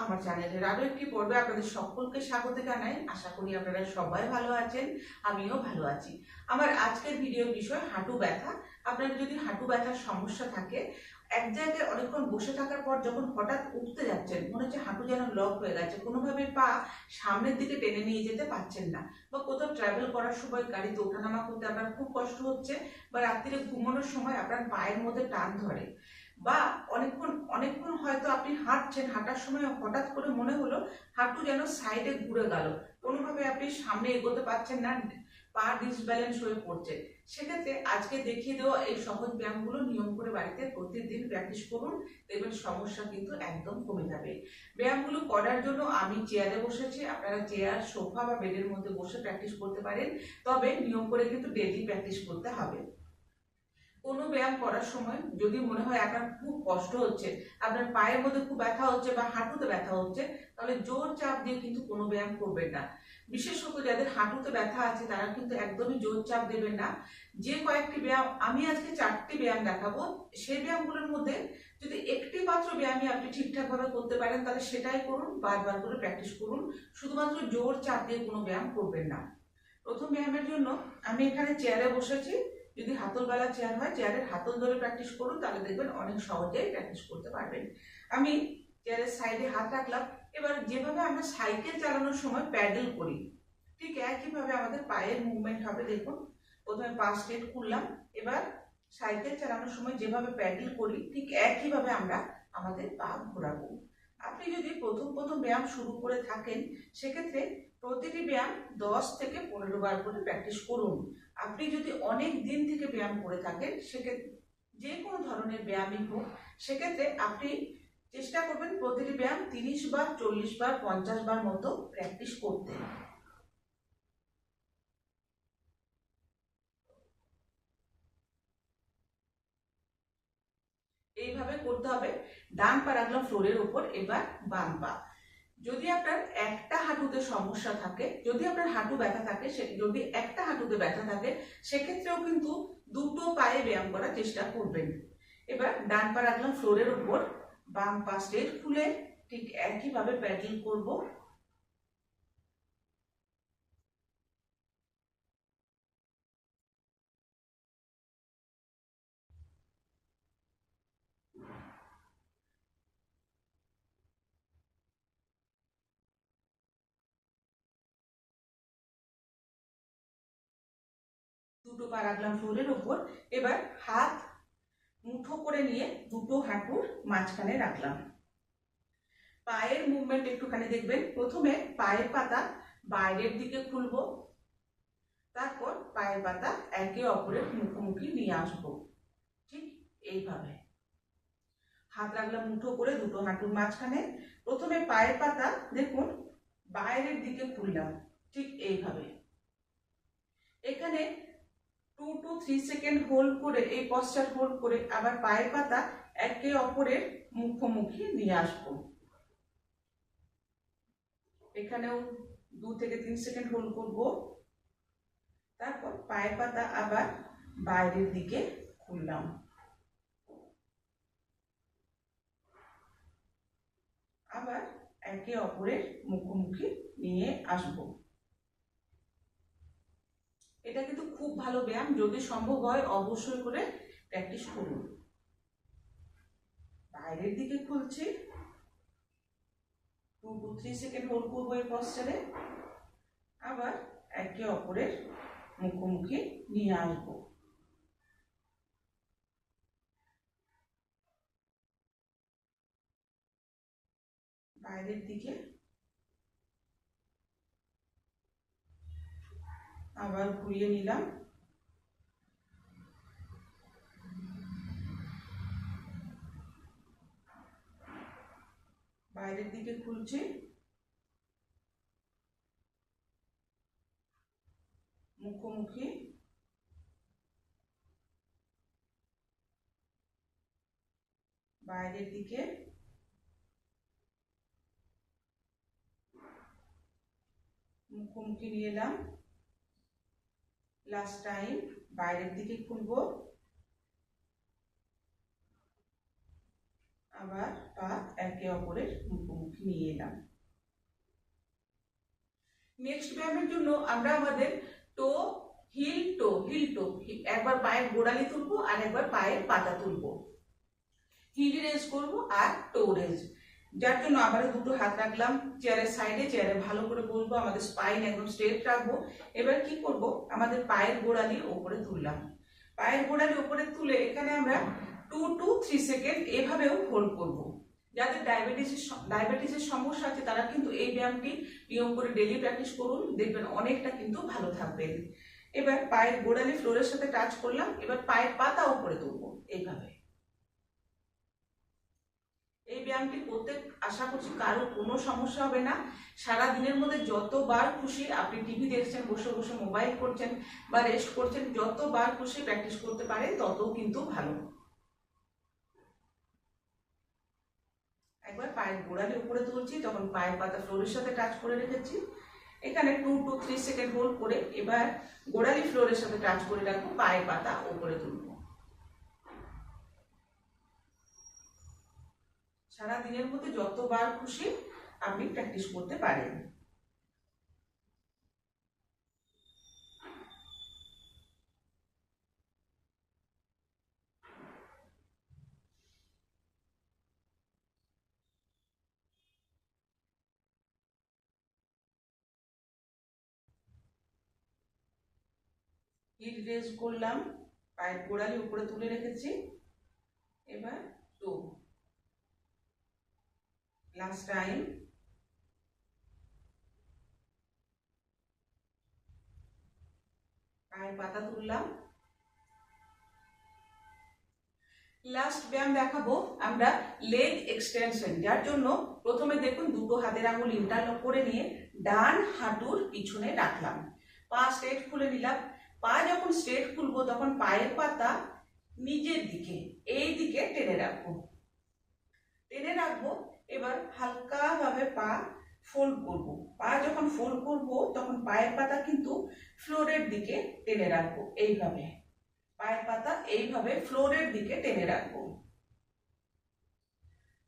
আমার চ্যানেলের আরও একটি পর্বে আপনাদের সকলকে স্বাগত জানাই। আশা করি আপনারা সবাই ভালো আছেন, আমিও ভালো আছি। আমার আজকের ভিডিওর বিষয় হাঁটু ব্যথা। আপনার যদি হাঁটু ব্যথার সমস্যা থাকে, এক জায়গায় অনেকক্ষণ বসে থাকার পর যখন হঠাৎ উঠতে যাচ্ছেন, মনে হচ্ছে হাঁটু যেন লক হয়ে গেছে কোনোভাবে পা সামনের দিকে টেনে নিয়ে যেতে পারছেন না। বা কোথাও ট্রাভেল করার সময় গাড়িতে ওঠানামা করতে আপনার খুব কষ্ট হচ্ছে বা রাত্রিরে ঘুমানোর সময় আপনার পায়ের মধ্যে টান ধরে। বা অনেকক্ষণ অনেকক্ষণ হয়তো আপনি হাঁটছেন, হাঁটার সময় হঠাৎ করে মনে হলো হাঁটু যেন সাইডে ঘুরে গেল। কোনোভাবে আপনি সামনে এগোতে পারছেন না, পা ডিসব্যালেন্স হয়ে পড়ছে। সেক্ষেত্রে আজকে দেখিয়ে দেওয়া এই সহজ ব্যায়ামগুলো নিয়ম করে বাড়িতে প্রতিদিন প্র্যাকটিস করুন, দেখবেন সমস্যা কিন্তু একদম কমে যাবে। ব্যায়ামগুলো করার জন্য আমি চেয়ারে বসেছি, আপনারা চেয়ার সোফা বা বেডের মধ্যে বসে প্র্যাকটিস করতে পারেন। তবে নিয়ম করে কিন্তু ডেলি প্র্যাকটিস করতে হবে। কোনো ব্যায়াম করার সময় যদি মনে হয় আপনার খুব কষ্ট হচ্ছে, আপনার পায়ের মধ্যে খুব ব্যথা হচ্ছে বা হাঁটুতে ব্যথা হচ্ছে, তাহলে জোর চাপ দিয়ে কিন্তু কোনো ব্যায়াম করবেন না। বিশেষত যাদের হাঁটুতে ব্যথা আছে তারা কিন্তু একদমই জোর চাপ দেবেন না। যে কয়েকটি ব্যায়াম, আমি আজকে চারটি ব্যায়াম দেখাবো। সেই ব্যায়ামগুলোর মধ্যে যদি একটি মাত্র ব্যায়ামই আপনি ঠিকঠাকভাবে করতে পারেন, তাহলে সেটাই করুন, বারবার করে প্র্যাকটিস করুন। শুধুমাত্র জোর চাপ দিয়ে কোনো ব্যায়াম করবেন না। প্রথম ব্যায়ামের জন্য আমি এখানে চেয়ারে বসেছি। যদি হাতল বেলা চেয়ার হয় চেয়ারের হাতল ধরে প্র্যাকটিস করুন, তাহলে দেখবেন অনেক সহজেই প্র্যাকটিস করতে পারবেন। আমি চেয়ারের সাইডে হাত রাখলাম, এবার যেভাবে আমরা সাইকেল চালানোর সময় প্যাডেল করি, ঠিক একইভাবে আমাদের পায়ের মুভমেন্ট হবে, দেখুন, প্রথমে পা স্ট্রেট খুললাম, এবার সাইকেল চালানোর সময় যেভাবে প্যাডেল করি, ঠিক একইভাবে আমরা আমাদের পা ঘোরাবো। আপনি যদি প্রথম প্রথম ব্যায়াম শুরু করে থাকেন, সেক্ষেত্রে প্রতিটি ব্যায়াম দশ থেকে পনেরো বার করে প্র্যাকটিস করুন। আপনি যদি অনেক দিন থেকে ব্যায়াম করে থাকেন, সেক্ষেত্রে যে কোনো ধরনের ব্যায়ামই হোক, সেক্ষেত্রে আপনি চেষ্টা করবেন প্রতিটি ব্যায়াম তিরিশ বার, চল্লিশ বার, পঞ্চাশ বার মতো প্র্যাকটিস করতে। এইভাবে করতে হবে। ডান পা রাখলাম ফ্লোরের উপর, এবার বাম পা। যদি আপনার একটা হাঁটুতে সমস্যা থাকে, যদি আপনার হাঁটু ব্যথা থাকে যদি একটা হাঁটুতে ব্যথা থাকে, সেক্ষেত্রেও কিন্তু দুটো পায়ে ব্যায়াম করার চেষ্টা করবেন। এবার ডান পা রাখলাম ফ্লোরের উপর, বাম পা স্ট্রেট খুলে ঠিক একইভাবে প্যাডেল করব। দুটো পা রাখলাম ফ্লোরের ওপর। এবার হাত মুঠো করে নিয়ে দুটো হাঁটুর মাঝখানে রাখলাম। পায়ের মুভমেন্ট একটুখানি দেখবেন। প্রথমে পায়ের পাতা বাইরের দিকে খুলবো, তারপর পায়ের পাতা একে অপরের মুখোমুখি নিয়ে আসব। ঠিক এইভাবে। হাত রাখলাম মুঠো করে দুটো হাঁটুর মাঝখানে। প্রথমে পায়ের পাতা দেখুন বাইরের দিকে খুললাম। ঠিক এইভাবে। এখানে two to three second hold করে, এই পশ্চাৎ হোল্ড করে আবার পায়ের পাতা একে অপরের মুখোমুখি নিয়ে আসব। এখানেও দু থেকে তিন সেকেন্ড হোল্ড করব। তারপর পায়ের পাতা আবার বাইরের দিকে খুললাম। আবার একে অপরের মুখোমুখি নিয়ে আসব। এটা কিন্তু খুব ভালো ব্যায়াম, যদি সম্ভব হয় অবশ্যই করে প্র্যাকটিস করুন। বাইরের দিকে খুলছি। Two to three second hold করব এই পশ্চারে আবার একে অপরের মুখোমুখি নিয়ে আসব। বাইরের দিকে আবার ঘুরিয়ে নিলাম। বাইরের দিকে খুলছে। মুখোমুখি। বাইরের দিকে। মুখোমুখি নিয়ে এলাম। লাস্ট টাইম বাইরের দিকে খুলবো। আবার পা একে অপরের মুখোমুখি নিয়ে এলাম। নেক্সট ব্যায়ামের জন্য আমরা আমাদের টো হিল টো হিল টো একবার পায়ের গোড়ালি তুলবো আর একবার পায়ের পাতা তুলবো। হিল রেজ করব আর টো রেজ যার জন্য আবারও দুটো হাত রাখলাম। চেয়ারের সাইডে, চেয়ারে ভালো করে বসবো, আমাদের স্পাইন একদম স্ট্রেট রাখব। এবার কি করব? আমাদের পায়ের গোড়ালি ওপরে তুললাম। পায়ের গোড়ালি ওপরে তুলে এখানে আমরা টু টু থ্রি সেকেন্ড এভাবেও হোল্ড করব। যাদের ডায়াবেটিসের ডায়াবেটিসের সমস্যা আছে, তারা কিন্তু এই ব্যায়ামটি নিয়ম করে ডেলি প্র্যাকটিস করুন। দেখবেন অনেকটা কিন্তু ভালো থাকবেন এবার পায়ের গোড়ালি ফ্লোরের সাথে টাচ করলাম। এবার পায়ের পাতা উপরে তুলবো। এইভাবে। এই ব্যায়ামটি করতে আশা করছি কারও কোনো সমস্যা হবে না। সারা দিনের মধ্যে যতবার খুশি আপনি টিভি দেখছেন, বসে বসে মোবাইল করছেন বা রেস্ট করছেন, যতবার খুশি প্র্যাকটিস করতে পারে তত কিন্তু ভালো। একবার পায়ের গোড়ালি উপরে তুলছি, তখন পায়ের পাতা ফ্লোরের সাথে টাচ করে রেখেছি। এখানে two to three second hold করে এবার গোড়ালি ফ্লোরের সাথে টাচ করে রাখব, পায়ের পাতা উপরে তুলবো। সারা দিনের মধ্যে যতবার খুশি আপনি প্র্যাকটিস করতে পারেন। হিট রেজ করলাম, পায়ের গোড়ালি উপরে তুলে রেখেছি। এবার টু লাস্ট টাইম পায়ের পাতা তুললাম। লাস্ট ব্যায়াম দেখাবো আমরা লেগ এক্সটেনশন যার জন্য প্রথমে দেখুন দুটো হাতের আঙুল ইন্টারলক করে নিয়ে ডান হাঁটুর পিছনে রাখলাম। পা স্ট্রেট খুলে নিলাম। পা যখন স্ট্রেট খুলবো তখন পায়ের পাতা নিজের দিকে, এই দিকে টেনে রাখব। টেনে রাখব এবার হালকাভাবে পা ফোল্ড করব। পা যখন ফোল্ড করব, তখন পায়ের পাতা কিন্তু ফ্লোরের দিকে টেনে রাখব, এইভাবে। পায়ের পাতা এইভাবে ফ্লোরের দিকে টেনে রাখব।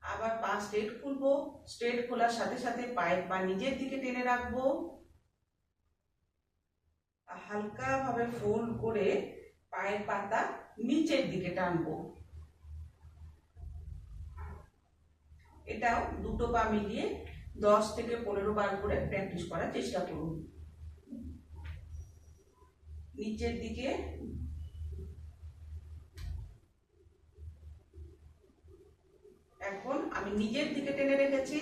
আবার পা স্ট্রেট খুলবো স্ট্রেট খোলার সাথে সাথে পায়ের পা নিজের দিকে টেনে রাখব। হালকা ভাবে ফোল্ড করে পায়ের পাতা নিচের দিকে টানবো। এটাও দুটো পা মিলিয়ে দশ থেকে পনেরো বার করে প্র্যাকটিস করার চেষ্টা করুন। নিচের দিকে এখন আমি নিজের দিকে টেনে রেখেছি।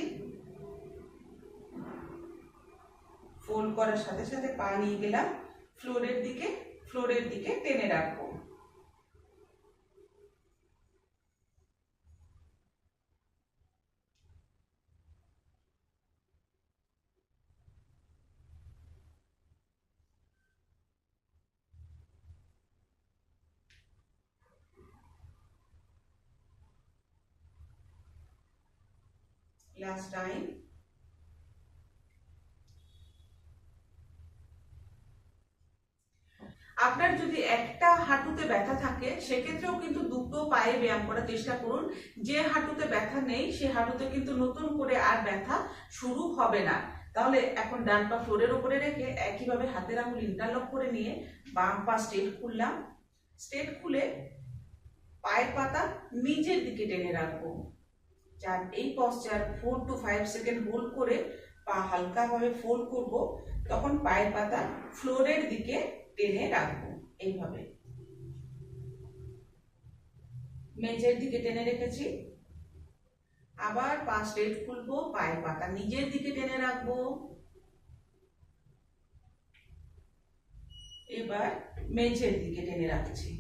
ফোল্ড করার সাথে সাথে পা নিয়ে গেলাম। ফ্লোরের দিকে ফ্লোরের দিকে টেনে রাখব। Last time. আপনার যদি একটা হাঁটুতে ব্যথা থাকে, সেক্ষেত্রেও কিন্তু দুটো পায়ে ব্যায়াম করার চেষ্টা করুন। যে হাঁটুতে ব্যথা নেই, সে হাঁটুতে কিন্তু নতুন করে আর ব্যথা শুরু হবে না। তাহলে এখন ডান পা ফ্লোরের উপরে রেখে একইভাবে হাতের আঙুল ইন্টারলক করে নিয়ে বাম পা স্ট্রেট খুললাম। স্টেট খুলে পায়ের পাতা নিচের দিকে টেনে রাখব। চার, এই posture four to five second hold করে পা হালকাভাবে ফোল্ড করব, তখন পায়ের পাতা ফ্লোরের দিকে টেনে রাখব, এইভাবে। মেঝের দিকে টেনে রেখেছি। আবার পা স্ট্রেট খুলবো, পায়ের পাতা নিজের দিকে টেনে রাখব। এবার মেঝের দিকে টেনে রাখছি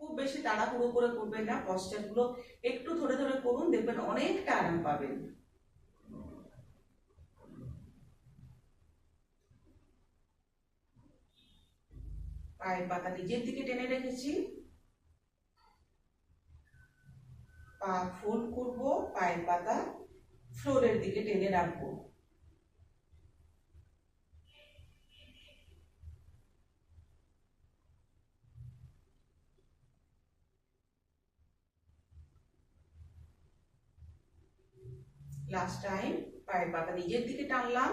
খুব বেশি তাড়াহুড়ো করে করবেন না, পশ্চাৎগুলো একটু ধরে ধরে করুন, দেখবেন অনেকটা আরাম পাবেন। পায়ের পাতা নিজের দিকে টেনে রেখেছি। পা ফোল্ড করব, পায়ের পাতা ফ্লোরের দিকে টেনে রাখব। লাস্ট টাইম পায়ের পাতা নিজের দিকে টানলাম।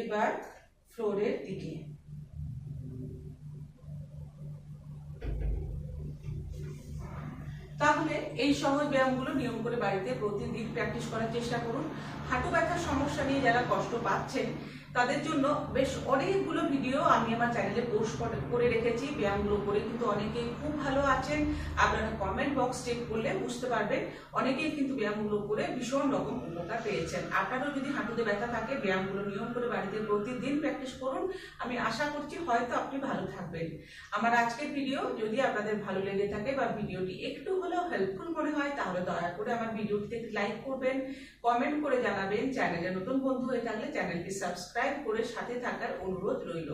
এবার ফ্লোরের দিকে। তাহলে এই সহজ ব্যায়ামগুলো নিয়ম করে বাড়িতে প্রতিদিন প্র্যাকটিস করার চেষ্টা করুন। হাঁটু ব্যথার সমস্যা নিয়ে যারা কষ্ট পাচ্ছেন তাদের জন্য বেশ অনেকগুলো ভিডিও আমি আমার চ্যানেলে পোস্ট করে রেখেছি। ব্যায়ামগুলো করে কিন্তু অনেকেই খুব ভালো আছেন। আপনারা কমেন্ট বক্স চেক করলে বুঝতে পারবেন। অনেকেই কিন্তু ব্যায়ামগুলো করে ভীষণ রকম উপকার পেয়েছেন। আপনারও যদি হাঁটুতে ব্যথা থাকে, ব্যায়ামগুলো নিয়ম করে বাড়িতে প্রতিদিন প্র্যাকটিস করুন। আমি আশা করছি হয়তো আপনি ভালো থাকবেন। আমার আজকের ভিডিও যদি আপনাদের ভালো লেগে থাকে বা ভিডিওটি একটু হলেও হেল্পফুল মনে হয়, তাহলে দয়া করে আমার ভিডিওটিতে লাইক করবেন। কমেন্ট করে জানাবেন। চ্যানেলে নতুন বন্ধু হয়ে থাকলে চ্যানেলটি সাবস্ক্রাইব করে সাথে থাকার অনুরোধ রইল।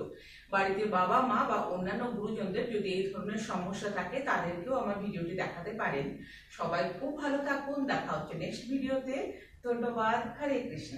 বাড়িতে বাবা, মা বা অন্যান্য গুরুজনদের যদি এই ধরনের সমস্যা থাকে, তাদেরকেও আমার ভিডিওটি দেখাতে পারেন। সবাই খুব ভালো থাকুন। দেখা হচ্ছে নেক্সট ভিডিওতে। ধন্যবাদ। হরে কৃষ্ণ।